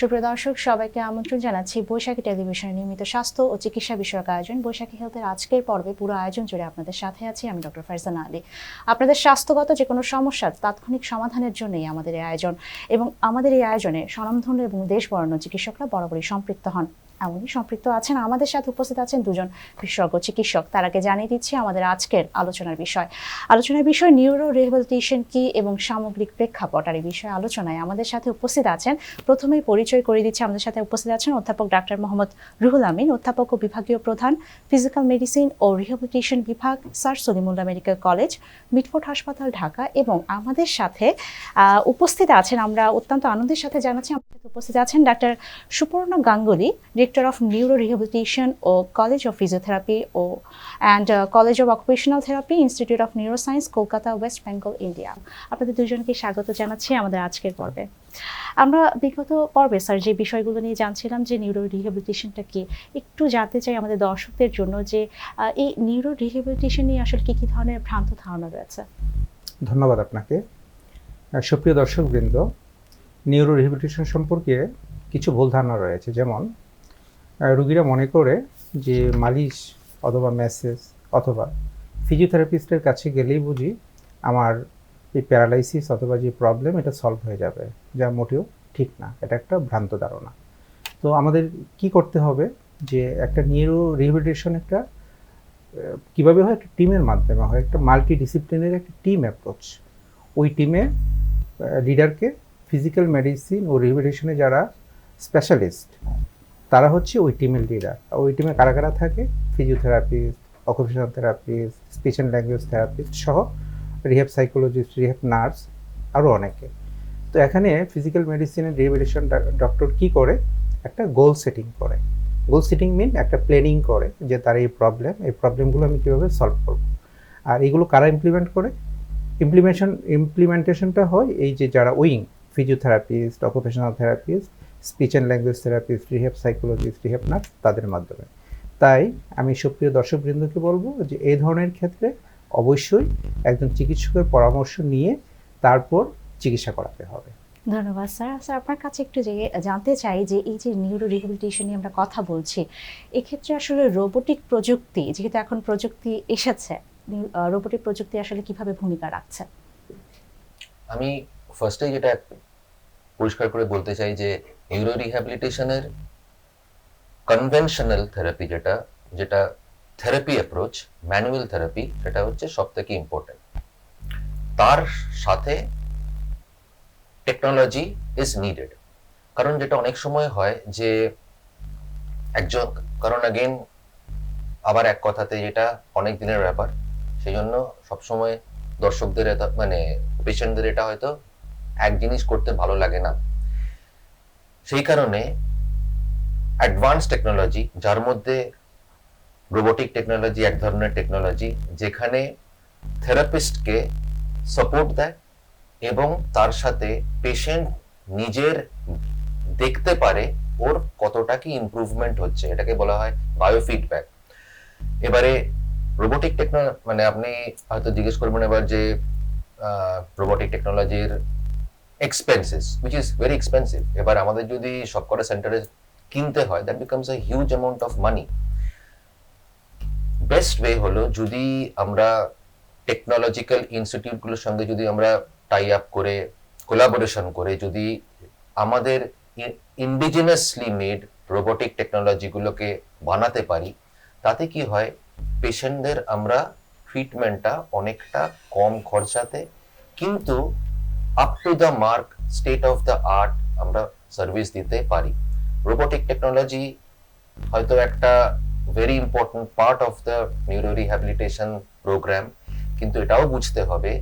সুপ্রিয় দর্শক, সবাইকে আমন্ত্রণ জানাচ্ছি বৈশাখী টেলিভিশনের নিয়মিত স্বাস্থ্য ও চিকিৎসা বিষয়ক আয়োজন, বৈশাখী হেলথের আজকের পর্বে পুরো আয়োজন জুড়ে আপনাদের সাথে আছি আমি ডক্টর ফারজানা আলী। আপনাদের স্বাস্থ্যগত যে কোনো সমস্যার তাৎক্ষণিক সমাধানের জন্যই আমাদের এই আয়োজন এবং আমাদের এই আয়োজনে স্বনামধন্য এবং দেশ বরণ্য চিকিৎসকরা বরাবরই সম্পৃক্ত হন। এমনই সম্পৃক্ত আছেন, আমাদের সাথে উপস্থিত আছেন দুজন বিশেষজ্ঞ চিকিৎসক। তার আগে জানিয়ে দিচ্ছি আমাদের আজকের আলোচনার বিষয়। আলোচনার বিষয় নিউরো রিহেবিলিটেশন কি এবং সামগ্রিক প্রেক্ষাপট? আর এই বিষয়ে আলোচনায় আমাদের সাথে উপস্থিত আছেন, প্রথমেই পরিচয় করে দিচ্ছি, আমাদের সাথে উপস্থিত আছেন অধ্যাপক ডাক্তার মোহাম্মদ রুহুল আমিন, অধ্যাপক ও বিভাগীয় প্রধান ফিজিক্যাল মেডিসিন ও রিহেবিলিটেশন বিভাগ, sir Salimullah medical college Mitford হাসপাতাল, ঢাকা। এবং আমাদের সাথে উপস্থিত আছেন, আমরা অত্যন্ত আনন্দের সাথে জানাচ্ছি, আমাদের সাথে উপস্থিত আছেন doctor Suparna Ganguly director of neuro rehabilitation O college of physiotherapy O and college of occupational therapy institute of neuro neuroscience Kolkata West Bengal India আপনাদের দুজনকে স্বাগত জানাচ্ছি আমাদের আজকের পর্বে। আমরা বিগত পর্বে স্যার যে বিষয়গুলো নিয়ে জানছিলাম যে নিউরো রিহেবিলিটেশনটা কি, একটু জানতে চাই আমাদের দর্শকদের জন্য যে এই নিউরো রিহেবিলিটেশন নিয়ে আসলে কি কি ধরনের ভ্রান্ত ধারণা রয়েছে। ধন্যবাদ আপনাকে। সুপ্রিয় দর্শকবৃন্দ নিউরো রিহেবিলিটেশন সম্পর্কে কিছু ভুল ধারণা রয়েছে। যেমন রুগীরা মনে করে যে মালিশ অথবা ম্যাসেজ অথবা ফিজিওথেরাপিস্টের কাছে গেলেই বুঝি আমার এই প্যারালাইসিস অথবা যে প্রবলেম, এটা সলভ হয়ে যাবে, যা মোটেও ঠিক না। এটা একটা ভ্রান্ত ধারণা। তো আমাদের কি করতে হবে যে একটা নিউরো রিহেবিলিটেশন একটা কীভাবে হয়? একটা টিমের মাধ্যমে হয়। একটা মাল্টি ডিসিপ্লিনের একটা টিম অ্যাপ্রোচ ওই টিমে লিডারকে ফিজিক্যাল মেডিসিন ও রিহেবিলিটেশনে যারা স্পেশালিস্ট তারা হচ্ছে ওই টিমের লিডার ওই টিমে কারা কারা থাকে? Physiotherapist occupational therapist speech and language therapist সহ রিহেব সাইকোলজিস্ট রিহেব নার্স আরও অনেকে। তো এখানে ফিজিক্যাল মেডিসিনের রিহেবিলিটেশন ডক্টর কি করে? একটা গোল সেটিং করে। গোল সেটিং মিন একটা প্ল্যানিং করে যে তার এই প্রবলেম এই প্রবলেমগুলো আমি কীভাবে সলভ করব। আর এগুলো কারা ইমপ্লিমেন্ট করে? ইমপ্লিমেশন ইমপ্লিমেন্টেশনটা হয় এই যে যারা wing physiotherapist occupational therapist speech and language therapist rehab psychologist rehab nurse তাদের মাধ্যমে। তাই আমি সুপ্রিয় দর্শকবৃন্দকে বলব যে এই ধরনের ক্ষেত্রে অবশ্যই একজন চিকিৎসকের পরামর্শ নিয়ে তারপর চিকিৎসা করাতে হবে। ধন্যবাদ স্যার। স্যার আপনার কাছে একটু যে জানতে চাই যে এই যে নিউরো রিহেবিলিটেশন নিয়ে আমরা কথা বলছি এক্ষেত্রে আসলে রোবোটিক প্রযুক্তি যেহেতু এখন প্রযুক্তি এসেছে রোবোটিক প্রযুক্তি আসলে কীভাবে ভূমিকা রাখছে? আমি ফার্স্টে যেটা পরিষ্কার করে বলতে চাই যে নিউরো রিহ্যাবিলিটেশনের কনভেনশনাল থেরাপি যেটা যেটা থেরাপি অ্যাপ্রোচ ম্যানুয়াল থেরাপি সেটা হচ্ছে সব থেকে ইম্পর্টেন্ট তার সাথে টেকনোলজি ইজ নিডেড কারণ যেটা অনেক সময় হয় যে একজন, কারণ অ্যাগেন আবার এক কথাতে যেটা অনেক দিনের ব্যাপার সেই জন্য সবসময় দর্শকদের মানে পেশেন্টদের এটা হয়তো এক জিনিস করতে ভালো লাগে না। সেই কারণে অ্যাডভান্স টেকনোলজি যার মধ্যে রোবোটিক টেকনোলজি এক ধরনের টেকনোলজি যেখানে থেরাপিস্টকে সাপোর্ট দেয় এবং তার সাথে পেশেন্ট নিজের দেখতে পারে ওর কতটা কি ইমপ্রুভমেন্ট হচ্ছে, এটাকে বলা হয় বায়োফিডব্যাক এবারে রোবোটিক টেকনোলজি মানে আপনি হয়তো জিজ্ঞেস করবেন এবার যে রোবোটিক টেকনোলজির expenses which is very expensive এবার আমাদের যদি সবকটা সেন্টারে কিনতে হয় that becomes a huge amount of money best way হলো যদি আমরা টেকনোলজিক্যাল ইনস্টিটিউটগুলোর সঙ্গে যদি আমরা টাই আপ করে কোলাবোরেশন করে, যদি আমাদের ইন্ডিজিনাসলি মেড রোবোটিক টেকনোলজিগুলোকে বানাতে পারি, তাতে কি হয়? পেশেন্টদের আমরা ট্রিটমেন্টটা অনেকটা কম খরচাতে, কিন্তু up to the mark state of the art আমরা সার্ভিস দিতে পারি। রোবোটিক টেকনোলজি হয়তো একটা very important part of the neuro rehabilitation program কিন্তু এটাও বুঝতে হবে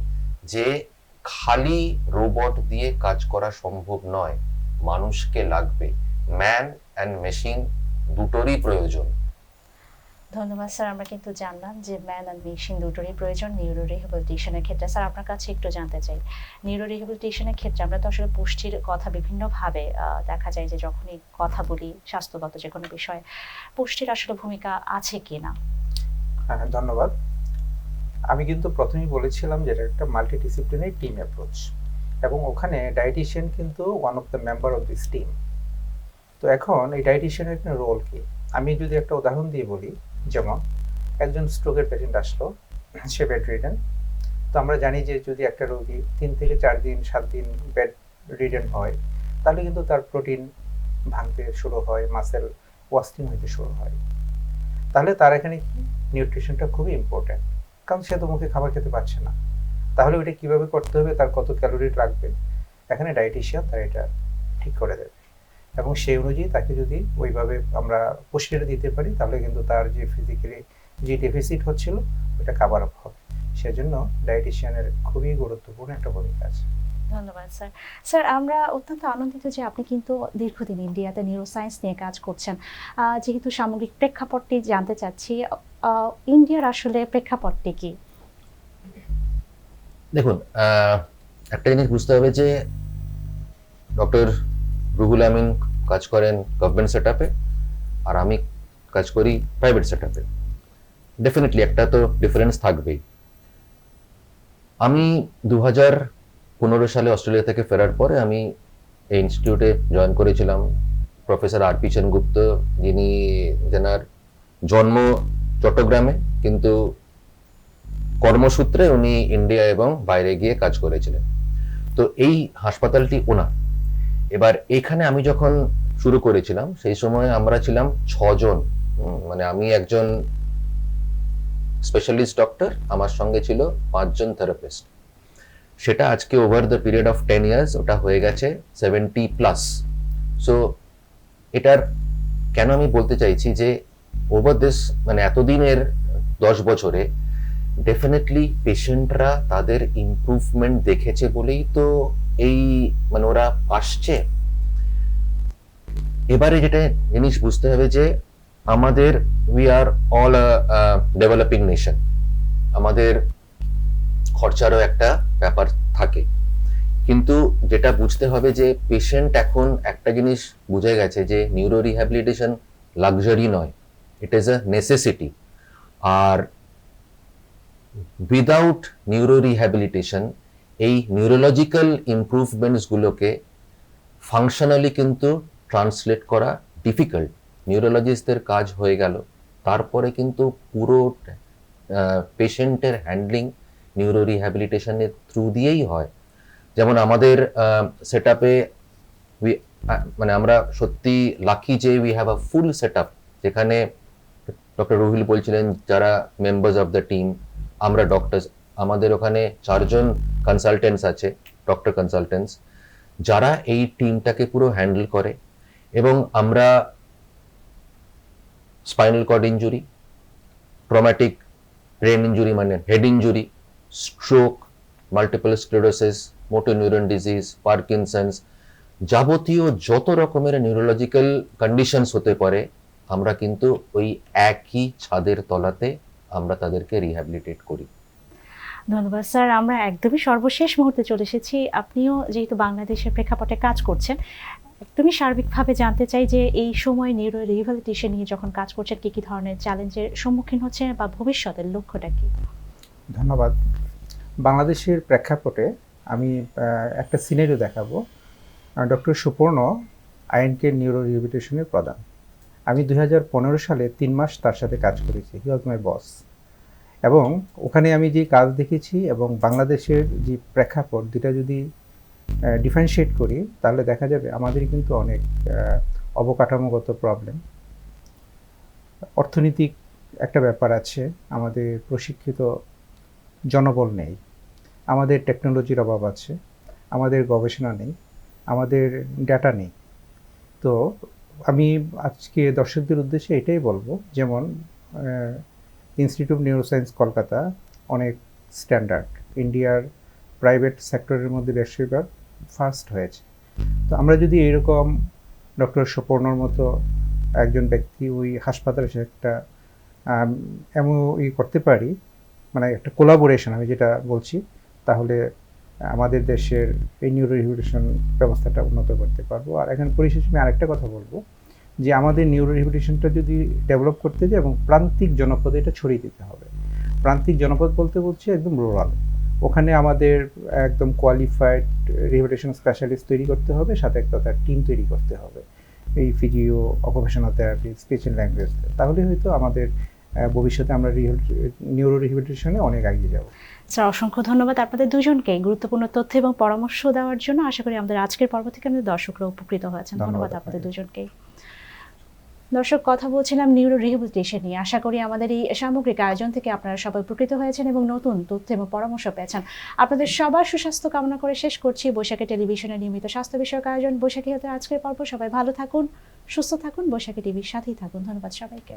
যে খালি রোবট দিয়ে কাজ করা সম্ভব নয়, মানুষকে লাগবে। ম্যান অ্যান্ড মেশিন দুটোরই প্রয়োজন। ধন্যবাদ, স্যার। আমরা কিন্তু জানলাম যে ম্যান অ্যান্ড মেশিন দুটোরই প্রয়োজন নিউরো রিহেবিলিটেশনের ক্ষেত্রে। স্যার, আপনার কাছে একটু জানতে চাই। নিউরো রিহেবিলিটেশনের ক্ষেত্রে আমরা তো আসলে পুষ্টির কথা বিভিন্নভাবে দেখা যায় যে যখনই কথা বলি, স্বাস্থ্যগত যে কোনো বিষয়ে, পুষ্টির আসলে ভূমিকা আছে কি না হ্যাঁ ধন্যবাদ। আমি কিন্তু প্রথমেই বলেছিলাম যে এটা একটা মাল্টি ডিসিপ্লিনারি টিম অ্যাপ্রোচ এবং ওখানে ডায়েটিশিয়ান কিন্তু one of the member of this team তো এখন এই ডায়েটিশিয়ানের রোল কি? আমি যদি একটা উদাহরণ দিয়ে বলি যেমন একজন স্ট্রোকের পেশেন্ট আসলো, সে বেড রিডেন তো আমরা জানি যে যদি একটা রোগী তিন থেকে চার দিন, সাত দিন বেড রিডেন হয়, তাহলে কিন্তু তার প্রোটিন ভাঙতে শুরু হয় মাসেল ওয়াস্টিং হইতে শুরু হয়। তাহলে তার এখানে কি? নিউট্রিশনটা খুবই ইম্পর্ট্যান্ট কারণ সে তো মুখে খাবার খেতে পারছে না। তাহলে ওইটা কীভাবে করতে হবে? তার কত ক্যালোরি লাগবে? এখানে ডায়েটিশিয়ান তার এটা ঠিক করে দেবে। এবং সেই অনুযায়ী তাকে যদি ওইভাবে আমরা পুষ্টিটা দিতে পারি তাহলে কিন্তু তার যে ফিজিক্যালি যে ডেফিসিট হচ্ছিল ওটা কাভার আপ হবে। সেজন্য ডায়েটিশিয়ানের খুবই গুরুত্বপূর্ণ একটা ভূমিকা আছে। ধন্যবাদ স্যার স্যার আমরা অত্যন্ত আনন্দিত যে আপনি কিন্তু দীর্ঘদিন ইন্ডিয়াতে নিউরোসায়েন্স নিয়ে কাজ করছেন। আহ, যেহেতু সামগ্রিক প্রেক্ষাপটটি জানতে চাচ্ছি আহ, ইন্ডিয়ার আসলে প্রেক্ষাপটটি কি? দেখুন আহ, একটা জিনিস বুঝতে হবে যে ডক্টর রুহুল আমিন কাজ করেন গভর্নমেন্ট সেট আর আমি কাজ করি প্রাইভেট সেট আপে ডেফিনেটলি একটা তো ডিফারেন্স থাকবেই। আমি দু হাজার পনেরো সালে অস্ট্রেলিয়া থেকে ফেরার পরে আমি এই ইনস্টিটিউটে জয়েন করেছিলাম। প্রফেসর আর পি সেনগুপ্ত যিনি যেনার জন্ম চট্টগ্রামে, কিন্তু কর্মসূত্রে উনি ইন্ডিয়া এবং বাইরে গিয়ে কাজ করেছিলেন। তো এই হাসপাতালটি ওনার। এবার এখানে আমি যখন শুরু করেছিলাম, সেই সময় আমরা ছিলাম ছজন। মানে আমি একজন স্পেশালিস্ট ডক্টর আমার সঙ্গে ছিল পাঁচজন থেরাপিস্ট সেটা আজকে over the period of ten years ওটা হয়ে গেছে সেভেন্টি প্লাস সো এটার কেন আমি বলতে চাইছি যে ওভার দিস মানে এতদিনের দশ বছরে ডেফিনেটলি পেশেন্টরা তাদের ইমপ্রুভমেন্ট দেখেছে বলেই তো এই মানে ওরা আসছে। এবারে যেটা জিনিস বুঝতে হবে যে, আমাদের we are all developing nation আমাদের খরচারও একটা ব্যাপার থাকে। কিন্তু যেটা বুঝতে হবে যে পেশেন্ট এখন একটা জিনিস বুঝে গেছে যে নিউরো রিহ্যাবিলিটেশন লাক্সারি নয়। ইট ইজ আ নেসেসিটি আর উইদাউট নিউরো রিহ্যাবিলিটেশন এই নিউরোলজিক্যাল ইমপ্রুভমেন্টসগুলোকে ফাংশনালি কিন্তু ট্রান্সলেট করা ডিফিকাল্ট নিউরোলজিস্টদের কাজ হয়ে গেল। তারপরে কিন্তু পুরো পেশেন্টের হ্যান্ডলিং নিউরো রিহ্যাবিলিটেশনের থ্রু দিয়েই হয়। যেমন আমাদের সেট আপে মানে আমরা সত্যি লাকি যে we have a full set up যেখানে ডক্টর রুহিল বলছিলেন, যারা মেম্বার্স অফ দ্য টিম আমরা ডক্টরস আমাদের ওখানে চারজন কনসালটেন্টস আছে ডক্টর কনসালটেন্টস যারা এই টিমটাকে পুরো হ্যান্ডেল করে এবং আমরা spinal cord injury traumatic brain injury মানে head injury stroke multiple sclerosis motor neuron disease Parkinson's যাবতীয় যত রকমের নিউরোলজিক্যাল কন্ডিশনস হতে পারে, আমরা কিন্তু ওই একই ছাদের তলাতে আমরা তাদেরকে রিহ্যাবিলিটেট করি। ধন্যবাদ। স্যার, আমরা একদমই সর্বশেষ মুহূর্তে চলে এসেছি। আপনিও যেহেতু বাংলাদেশের প্রেক্ষাপটে কাজ করছেন, একদমই সার্বিকভাবে জানতে চাই যে এই সময় নিউরো রিহ্যাবিলিটেশন নিয়ে যখন কাজ করছেন, কি কি ধরনের চ্যালেঞ্জের সম্মুখীন হচ্ছেন বা ভবিষ্যতের লক্ষ্যটা কি? ধন্যবাদ। বাংলাদেশের প্রেক্ষাপটে আমি একটা সিনারিও দেখাবো। ডক্টর সুপর্ণ আইনকে নিউরো রিহ্যাবিলিটেশনের প্রধান। আমি দুই হাজার পনেরো সালে তিন মাস তার সাথে কাজ করেছি। হি ওয়াজ মাই বস। এবং ওখানে আমি যে কাজ দেখেছি এবং বাংলাদেশের যে প্রেক্ষাপট দুটা যদি ডিফারেন্সিয়েট করি, তাহলে দেখা যাবে আমাদের কিন্তু অনেক অবকাঠামোগত প্রবলেম অর্থনৈতিক একটা ব্যাপার আছে, আমাদের প্রশিক্ষিত জনবল নেই, আমাদের টেকনোলজির অভাব আছে, আমাদের গবেষণা নেই, আমাদের ডেটা নেই। তো আমি আজকে দর্শকদের উদ্দেশ্যে এটাই বলব, যেমন ইনস্টিটিউট নিউরোসায়েন্স কলকাতা অনেক স্ট্যান্ডার্ড ইন্ডিয়ার প্রাইভেট সেক্টরের মধ্যে বেশিরভাগ ফার্স্ট হয়েছে। তো আমরা যদি এরকম ডক্টর সুপর্ণর মতো একজন ব্যক্তি ওই হাসপাতালে সে একটা এমন ই করতে পারি মানে একটা কোলাবোরেশন আমি যেটা বলছি, তাহলে আমাদের দেশের এই নিউরো ব্যবস্থাটা উন্নত করতে পারব। আর এখন পরিশেষে আমি আরেকটা কথা বলব। যে আমাদের নিউরো রিহ্যাবিলিটেশনটা যদি ডেভেলপ করতে যায় এবং প্রান্তিক জনপদে এটা ছড়িয়ে দিতে হবে। প্রান্তিক জনপদ বলতে বলছি একদম রুরাল ওখানে আমাদের একদম কোয়ালিফাইড রিহ্যাবিলিটেশন স্পেশালিস্ট তৈরি করতে হবে সাথে একটা তার টিম তৈরি করতে হবে। এই physio occupational therapy speech and language তাহলে হয়তো আমাদের ভবিষ্যতে আমরা নিউরো রিহেবিলিটেশনে অনেক এগিয়ে যাব। স্যার অসংখ্য ধন্যবাদ আপনাদের দুজনকে গুরুত্বপূর্ণ তথ্য এবং পরামর্শ দেওয়ার জন্য। আশা করি আমাদের আজকের পর্ব থেকে আমাদের দর্শকরা উপকৃত হয়েছেন। ধন্যবাদ আপনাদের আপনাকে। দর্শক, কথা বলছিলাম নিউরো রিহেবিলিটেশন নিয়ে। আশা করি আমাদের এই সামগ্রিক আয়োজন থেকে আপনারা সবাই উপকৃত হয়েছেন এবং নতুন তথ্য এবং পরামর্শ পেয়েছেন। আপনাদের সবার সুস্বাস্থ্য কামনা করে শেষ করছি। বৈশাখী টেলিভিশনের নিয়মিত স্বাস্থ্য বিষয়ক আয়োজন, বৈশাখী হতে আজকের পর্ব। সবাই ভালো থাকুন, সুস্থ থাকুন, বৈশাখী টিভির সাথেই থাকুন। ধন্যবাদ সবাইকে।